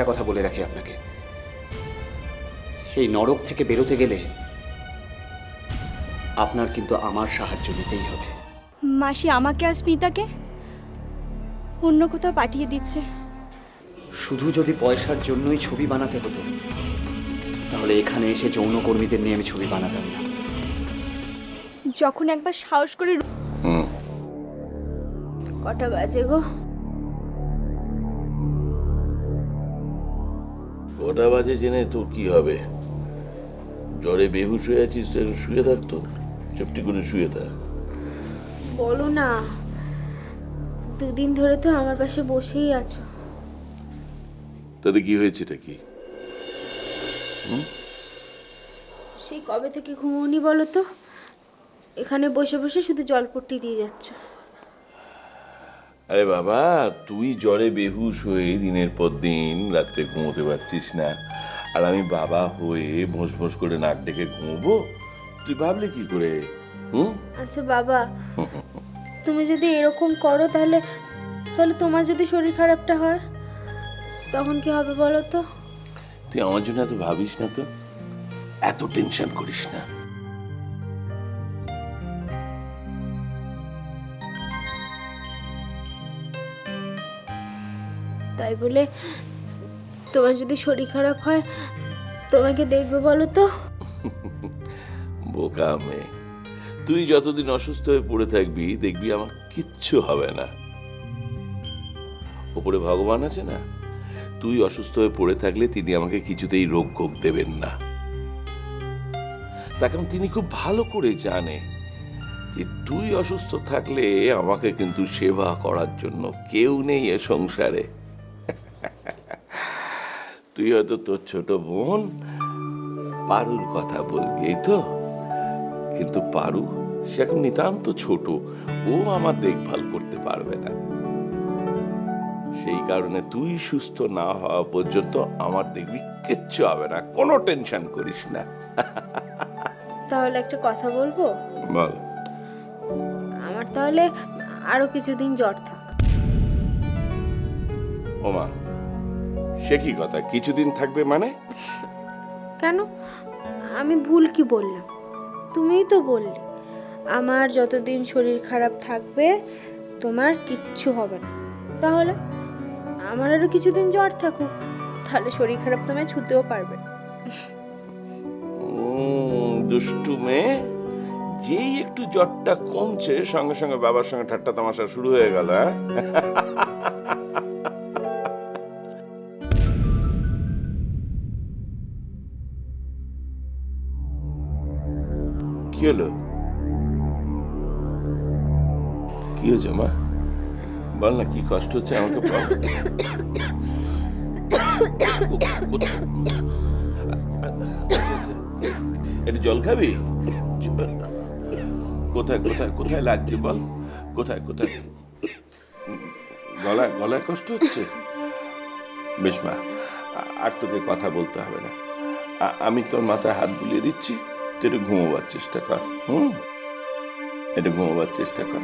একটা কথা বলে রাখি আপনাকে। এই নরক থেকে বেরোতে গেলে আপনার কিন্তু আমার সাহায্য নিতেই হবে। মাসি আমাকে আর স্মিতাকে অন্য কোথাও পাঠিয়ে দিচ্ছে। শুধু যদি পয়সার জন্যই ছবি বানাতে হতো তাহলে এখানে এসে যৌনকর্মীদের নিয়ে আমি ছবি বানাতাম না। যখন একবার সাহস করে হুম। কটা বাজে গো? কটা বাজে জেনে তোর কি হবে? জ্বরে বেহুশ হয়ে আছিস তো শুয়ে থাকতো চুপটি করে শুয়ে থাক। বলো না দুদিন ধরে তো আমার পাশে বসেই আছো। তাতে কি হয়েছে এটা কি সেই কবে থেকে ঘুমোনি বলো তো? এখানে বসে বসে শুধু জলপট্টি দিয়ে যাচ্ছ। আরে বাবা তুই জ্বরে বেহুশ হয়ে দিনের পর দিন রাত্রে ঘুমোতে পারছিস না। আর আমি বাবা হয়ে ভোঁস ভোঁস করে নাক ডেকে ঘুমবো? তুই ভাবলি কি করে? হুম? আচ্ছা বাবা তুমি যদি এরকম করো তাহলে তাহলে তোমার যদি শরীর খারাপটা হয় তখন কি হবে বলো তো? তুই আমার জন্য এত ভাবিস না তো? এত টেনশন করিস না। তাই বলে তোমার যদি শরীর খারাপ হয়, তোমাকে দেখবে বলো তো? বোকা মেয়ে। তুই যতদিন অসুস্থ হয়ে পড়ে থাকবি, দেখবি আমার কিচ্ছু হবে না। ওপরে ভগবান আছে না? তুই অসুস্থ হয়ে পড়ে থাকলে তিনি আমাকে কিছুতেই রোগ ভোগ দেবেন না। তাকে তিনি খুব ভালো করে জানে যে তুই অসুস্থ থাকলে আমাকে কিন্তু সেবা করার জন্য কেউ নেই এ সংসারে। তুই হয়তো তোর ছোট বোন। পারুর কথা বলবি এই তো? কিন্তু পারু সে এখন নিতান্ত ছোট। ও আমার দেখভাল করতে পারবে না। সেই কারণে তুই সুস্থ না হওয়া পর্যন্ত আমার দেখবি কিচ্ছু হবে না। কোনো টেনশন করিস না। তাহলে একটা কথা বলব? বল। আমার তাহলে আরও কিছুদিন জ্বর থাক। ওমা সে কি কথা? কিছুদিন থাকবে মানে? কেন? আমি ভুল কি বললাম? তুমিই তো বললে আমার যতদিন শরীর খারাপ থাকবে তোমার কিচ্ছু হবে না। তাহলে আমার আরও কিছুদিন জ্বর থাকুক তাহলে শরীর খারাপ তোমায় ছুতেও পারবে দুষ্টু মেয়ে যেই একটু জ্বরটা কমছে সঙ্গে সঙ্গে বাবার সঙ্গে ঠাট্টা তামাশা শুরু হয়ে গেল হ্যাঁ? কি হলো? কি হয়েছে, মা? বল না, কি কষ্ট হচ্ছে? আমাকে। একটু জল খাবি? কোথায় কোথায় কোথায় লাগছে বল? কোথায় কোথায়? গলায় গলায় কষ্ট হচ্ছে? বেশ, মা, আর তোকে কথা বলতে হবে না। আমি তোর মাথায় হাত বুলিয়ে দিচ্ছি। একটু ঘুমোবার চেষ্টা কর হুম? একটু ঘুমোবার চেষ্টা কর।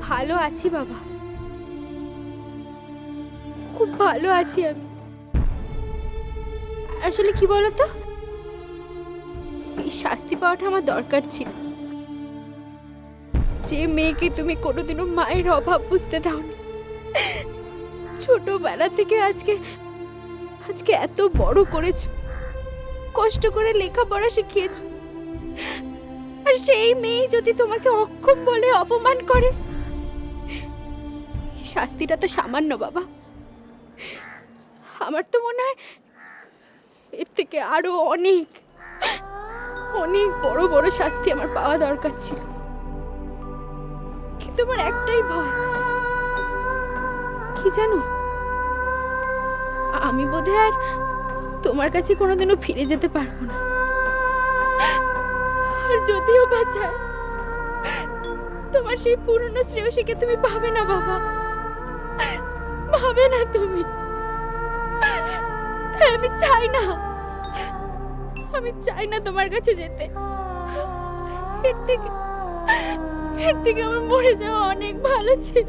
ভালো আছি বাবা। খুব ভালো আছি আমি। আসলে কি বলতো? এই শাস্তি পাওয়াটা আমার দরকার ছিল। যে মেয়েকে তুমি কোনোদিনও মায়ের অভাব বুঝতে দাওনি। ছোটবেলা থেকে আজকে আজকে এত বড় করেছ। কষ্ট করে লেখাপড়া শিখিয়েছো। আর সেই মেয়ে যদি তোমাকে অক্ষম বলে অপমান করে শাস্তিটা তো সামান্য, বাবা। আমার তো মনে হয় এর থেকে আরও অনেক অনেক বড় বড় শাস্তি আমার পাওয়া দরকার ছিল। কিন্তু আমার একটাই ভয়। কি জানো? আমি বোধহয় আর তোমার কাছে কোনোদিনও ফিরে যেতে পারব না। আর যদিও বা চাই তোমার সেই পুরনো শ্রেয়সীকে তুমি পাবে না, বাবা। খাবে না তুমি। হ্যাঁ, আমি চাই না। আমি চাই না তোমার কাছে যেতে। এর থেকে এর থেকে আমার মরে যাওয়া অনেক ভালো ছিল।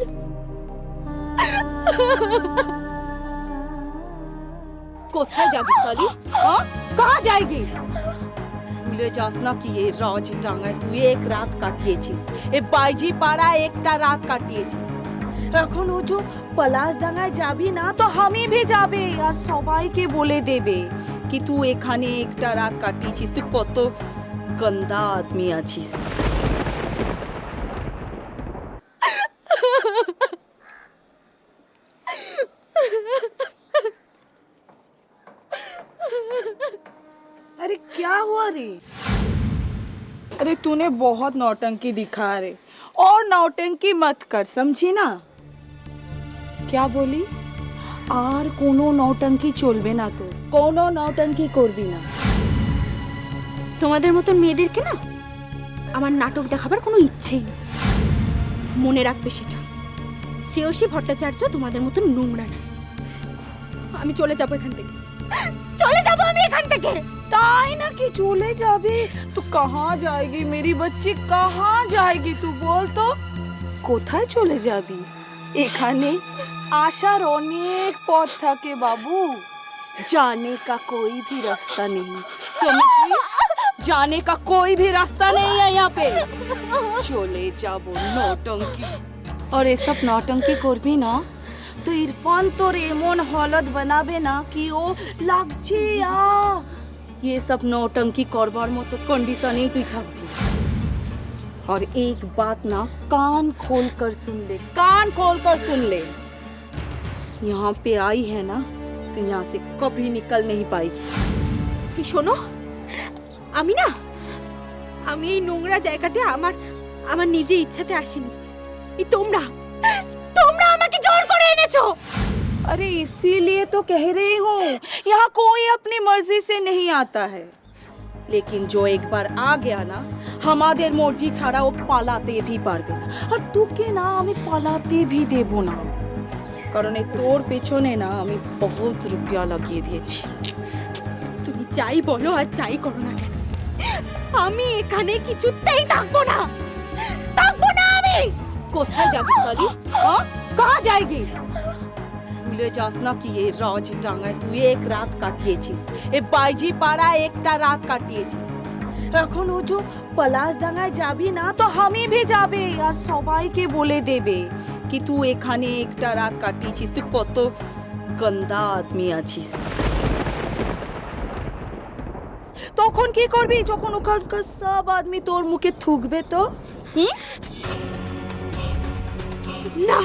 কোথায় যাবি সলি? হ্যাঁ? কাহা যায়গি? ভুলে যাস না কি এ ডাঙায় তুই এক রাত কাটিয়েছিস। এ বাইজি পাড়া একটা রাত কাটিয়েছিস। এখন ও যে পলাশ ডাঙ্গায় যাবি না তো আমি ভি যাবে আর সবাইকে বলে দেবে কি তুই এখানে একটা রাত কাটিয়েছিস তুই কত গন্দা আদমি আছিস अरे क्या हुआ रे अरे तूने बहुत नौटंकी दिखा रे और नौटंकी मत कर समझी ना ক্যা বলি আর কোনো নৌটাঙ্কি চলবে না তো। কোনো নৌটাঙ্কি করবি না। তোমাদের মতন মেয়েদেরকে না আমার নাটক দেখাবার কোনো ইচ্ছেই নেই। মনে রাখবে সেটা। শ্রেয়সী ভট্টাচার্য তোমাদের মতন নোংরা না। আমি চলে যাব এখান থেকে। চলে যাব আমি এখান থেকে। তাই নাকি চলে যাবে? তো কাহা যায়গি মেরি বচ্চি? কাহা যায়গি? তুই বল তো। কোথায় চলে যাবি? এখানে আসার অনেক পথ থাকে বাবু जाने का कोई भी रास्ता नहीं। समझिए जाने का कोई भी रास्ता नहीं है यहाँ पे। चले जाबो नौटंकी। और ये सब नौटंकी करबी ना तो इरफान तो एमन हालत बनाबे ना कि ओ লাগছে ये। सब नौटंकी मत तो कंडीशन ही तो তুই থাকবি और एक बात ना, कान खोल कर सुन ले, कान खोल कर सुन ले। यहाँ पे आई है ना तो यहाँ से कभी निकल नहीं पाएगी এই শোনো আমি না আমি এই নোংরা জায়গাতে আমার আমার নিজে ইচ্ছাতে আসিনি এই তোমরা তোমরা আমাকে জোর করে এনেছো अरे इसीलिए तो कह रही हूँ यहाँ कोई अपनी मर्जी से नहीं आता है लेकिन जो एक बार आ गया ना আমাদের মর্জি ছাড়া ও পালাতে ভি পারবে না আর তোকে না আমি পালাতে ভি দেব না কারণ এই তোর পেছনে না আমি বহুত রুপিয়া লাগিয়ে দিয়েছি। তুমি যাই বলো আর যাই করো না কেন? আমি এখানে কিছুতেই থাকব না। থাকব না আমি! কোথায় যাবি সলি হ্যাঁ? কাহা যায়গি? ভুলে যাস না কি এই রাজ ডাঙায় তুই এক রাত কাটিয়েছিস। এ বাইজি পাড়া একটা রাত কাটিয়েছিস। এখন ও যে পলাশ ডাঙায় যাবি না তো আমি ভি যাবে আর সবাইকে বলে দেবে। কি তুই এখানে একটা রাত কাটিয়েছিস তুই কত গন্দা আদমি আছিস তখন কি করবি যখন ওখানকার সব আদমি তোর মুখে থুকবে তো না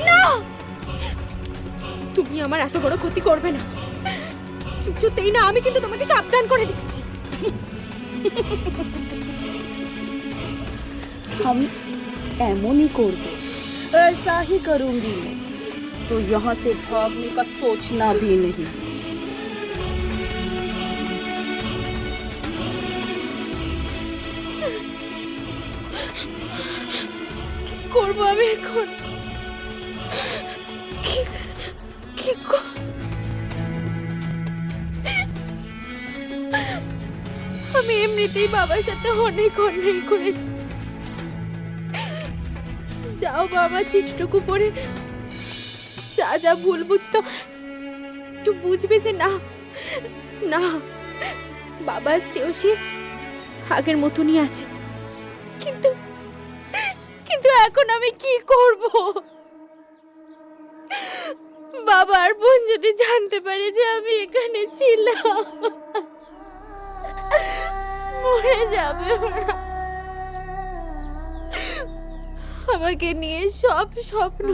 না তুমি আমার এত বড় ক্ষতি করবে না কিছুতেই না আমি কিন্তু তোমাকে সাবধান করে দিচ্ছি আমি এমনই করব ऐसा ही करूंगी मैं तो यहाँ से भागने का सोचना भी नहीं করবো আমি এখন কি- কি ক- আমি এমনিতেই বাবার সাথে অনেক অন্যায় করেছি যাও বাবা, চিঠটুকু পড়ে। যা যা, ভুল বুঝতো। একটু বুঝবে যে না না, বাবা শ্রেয়সী আগের মতনই আছে। কিন্তু কিন্তু এখন আমি কি করব? বাবা আর বোন যদি জানতে পারে যে আমি এখানে ছিলাম, মরে যাবে ওরা। আমাকে নিয়ে সব স্বপ্ন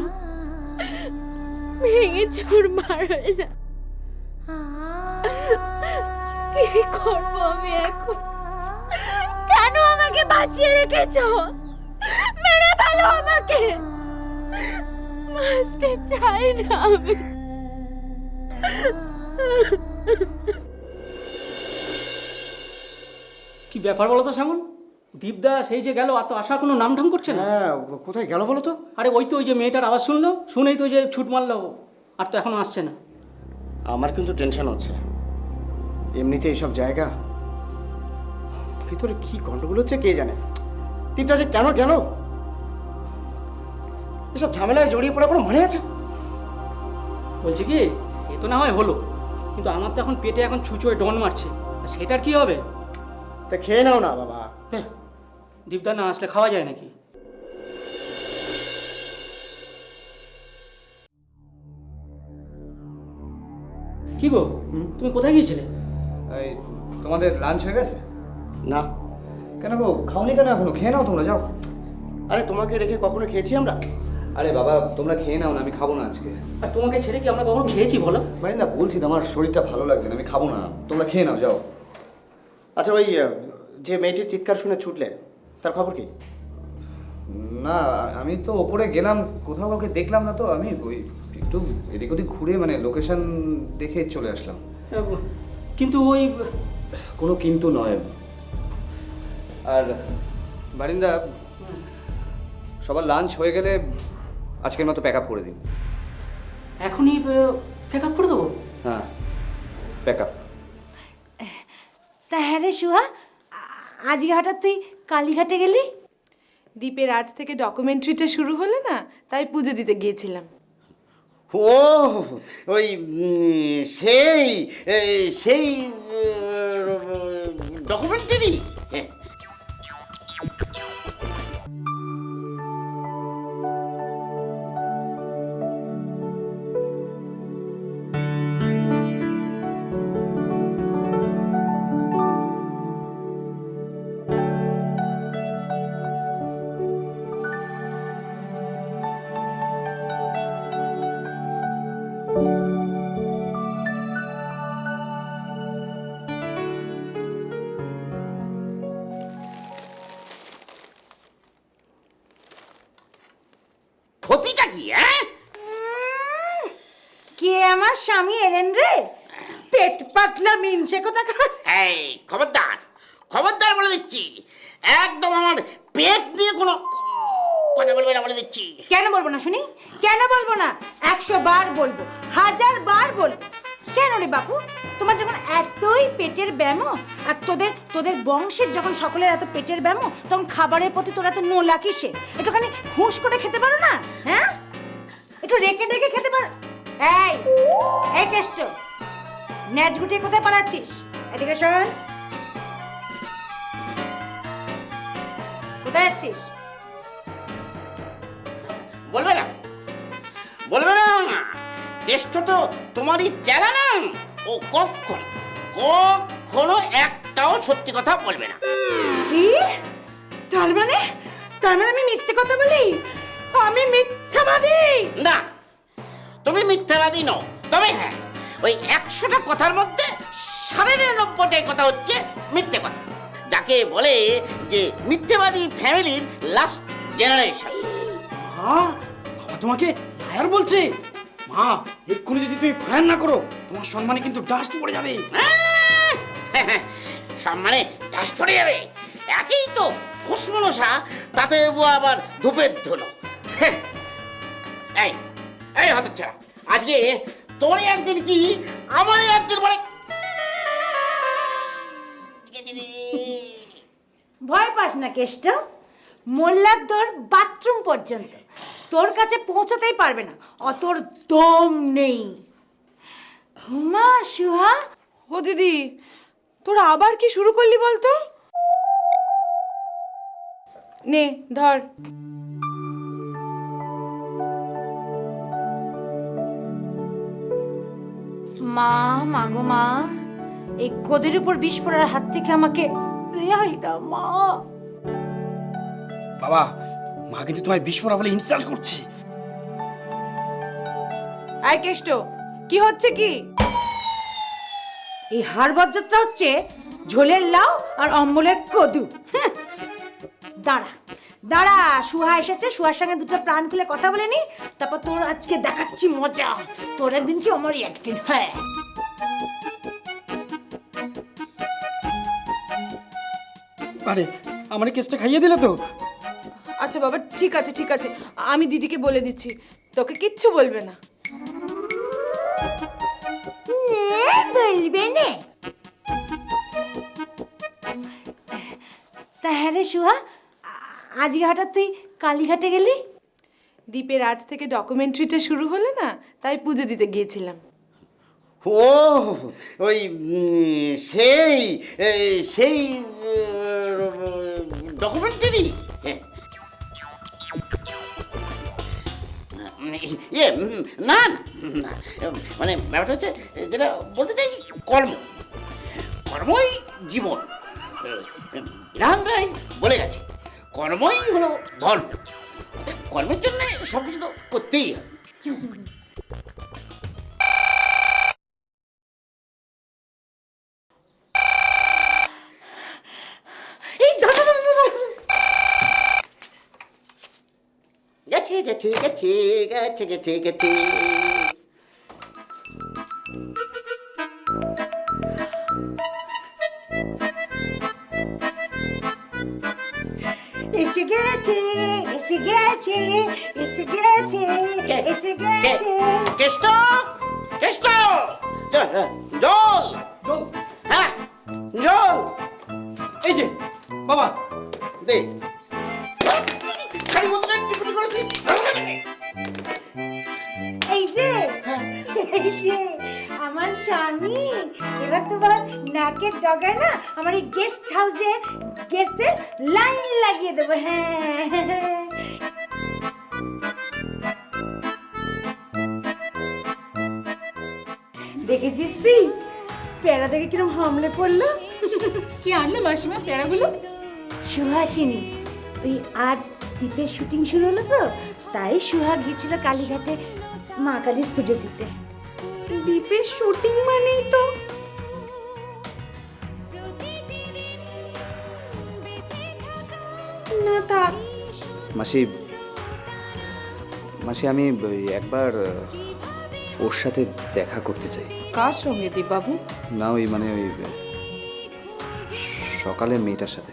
ভেঙে চুরমার হয়ে যাবে কি করব আমি এখন? কেন আমাকে বাঁচিয়ে রেখেছো? মেরে ফেলো আমাকে। বাঁচতে চাই না আমি। কি ব্যাপার বলো তো, শ্যামল? দীপদা সেই যে গেল আর তো আসার কোনো নাম ঠাম করছে না? হ্যাঁ কোথায় গেল বলো তো? আরে ওই তো ওই যে মেয়েটার আওয়াজ শুনলো শুনেই তো ওই যে ছুট মারলো আর তো এখনও আসছে না। আমার কিন্তু টেনশন হচ্ছে। এমনিতে এইসব জায়গা। ভিতরে কি গন্ডগোল হচ্ছে কে জানে? যে কেন গেল? এসব ঝামেলায় জড়িয়ে পড়া কোনো মনে আছে? বলছি কি সে তো না হয় হলো কিন্তু আমার তো এখন পেটে এখন ছুঁচোয় ডন মারছে। সেটার কি হবে? তা খেয়ে নাও না বাবা। হ্যাঁ দীপদা না আসলে খাওয়া যায় নাকি? কি গো? তুমি কোথায় গিয়েছিলে? এই তোমাদের লাঞ্চ হয়ে গেছে? না। কেন গো? খাওনি কেন এখনও? খেয়ে নাও তোমরা যাও। আরে তোমাকে রেখে কখনো খেয়েছি আমরা? আরে বাবা তোমরা খেয়ে নাও না আমি খাব না আজকে। আর তোমাকে ছেড়ে কি আমরা কখনো খেয়েছি বলো? মানে না বলছি তো আমার শরীরটা ভালো লাগছে না আমি খাব না। তোমরা খেয়ে নাও যাও। আচ্ছা ওই যে মেয়েটির চিৎকার শুনে ছুটলে তার খবর কি? না আমি তো ওপরে গেলাম কোথাও কাউকে দেখলাম না তো আমি ওই একটু এদিক ওদিক ঘুরে মানে লোকেশন দেখে চলে আসলাম। কিন্তু ওই কোনো কিন্তু নয়। আর বারিন্দা সবার লাঞ্চ হয়ে গেলে আজকের মতো প্যাক আপ করে দিন। এখনই প্যাক আপ করে দেবো? হ্যাঁ প্যাক আপ তা হ্যাঁ রে সুহা আজকে হঠাৎ তুই কালীঘাটে গেলি? দ্বীপের আজ থেকে ডকুমেন্টারিটা শুরু হলো না, তাই পুজো দিতে গিয়েছিলাম। ও, ওই সেই সেই ক্ষতিটা কি হ্যাঁ? কে আমার স্বামী এলেন রে? পেট পাতলা মিনছে কোথা এই খবরদার খবরদার বলে দিচ্ছি একদম আমার পেট নিয়ে কোনো কথা বলবে না বলে দিচ্ছি। কেন বলব না শুনি? কেন বলব না? একশো বার বলব হাজার বার বলব। কেন রে বাপু? তোমার যখন এতই পেটের ব্যামো, আর তোদের তোদের বংশের যখন সকলের এত পেটের ব্যামো, তখন খাবারের প্রতি তোরা তো নোলা কিসে একটুখানি হুঁশ করে খেতে পারো না? হ্যাঁ? একটু রেখে রেখে খেতে পারো? এই এই কেষ্ট ন্যাচ গুটিয়ে কোথায় পালাচ্ছিস? এদিকে শোন। কোথায় যাচ্ছিস? বলবে না। বলবে না। কেষ্ট তো তোমারই চেলা না ও কখন কখনো একটাও সত্যি কথা বলবে না। কি? তার মানে? তার মানে আমি মিথ্যে কথা বলি? আমি মিথ্যাবাদী! না তুমি মিথ্যাবাদী নও। তবে হ্যাঁ ওই একশোটা কথার মধ্যে সাড়ে নিরানব্বইটাই কথা হচ্ছে মিথ্যে কথা। যাকে বলে যে মিথ্যেবাদী ফ্যামিলির লাস্ট জেনারেশন মা তোমাকে ফায়ার বলছে। মা এক্ষুনি যদি তুমি ফায়ার না করো তোমার সম্মানে কিন্তু ডাস্ট পড়ে যাবে। সম্মানে টাস পড়ে যাবে। একই তো তাতে ও আবার ধূপের ধুলো। হ্যাঁ। এই এই হতচ্ছাড়া আজকে তোরই একদিন কি আমারই একদিন বলে ভয় পাস না কেষ্ট মোল্লার তোর বাথরুম পর্যন্ত। তোর কাছে পৌঁছতেই পারবে না। অতর দম নেই। ঘুমা সুহা। ও দিদি তোরা আবার কি শুরু করলি বলতো? নে ধর। মা মাগো মা। এই গোদের উপর বিষ পড়ার হাত থেকে আমাকে রেহাই দাও মা। বাবা মা কিন্তু তোমায় বিস্ফোরা বলে ইনসাল্ট করছে। আয় কেষ্ট কি হচ্ছে কি? এই হাড় বজ্রটা হচ্ছে ঝোলের লাউ আর অম্বলের কদু। দাঁড়া দাঁড়া সুহা এসেছে সুহার সঙ্গে দুটো প্রাণ খুলে কথা বলে নি তারপর তোর আজকে দেখাচ্ছি মজা। তোর একদিন কি আমারই একদিন হ্যাঁ। আরে আমার কেসটা খাইয়ে দিলে তো? আচ্ছা বাবা ঠিক আছে ঠিক আছে। আমি দিদিকে বলে দিচ্ছি। তোকে কিচ্ছু বলবে না। বলবে নে। তা হ্যাঁ রে সুহা আজকে হঠাৎ তুই কালীঘাটে গেলি? দ্বীপের আজ থেকে ডকুমেন্টারিটা শুরু হলো না তাই পুজো দিতে গিয়েছিলাম। ও ওই সেই সেই ডকুমেন্টারি ইয়ে না না, মানে ব্যাপারটা হচ্ছে যেটা বলতে চাই কর্ম। কর্মই জীবন। রাই বলে গেছে কর্মই হলো ধর্ম। কর্মের জন্য সব কিছু তো করতেই হবে chiga. It's your getty, it's your getty, it's your getty, it's your getty. Get, get, ডগায় না আমার এই গেস্ট হাউসে গেস্টদের লাইন লাগিয়ে দেবো হ্যাঁ। দেখেছিস শ্রী প্যারা দেখে কিরম হামলে পড়ল? কি আনলে মাসিমা প্যারাগুলো? সুহাসিনী ওই আজ দ্বীপের শুটিং শুরু হলো তো তাই সুহা গিয়েছিল কালীঘাটে মা কালীর পুজো দিতে। দ্বীপের শুটিং মানেই তো থাক। মাসি মাসি আমি একবার ওর সাথে দেখা করতে চাই। কার সঙ্গে দীপ বাবু না ওই মানে ওই সকালে মেয়েটার সাথে।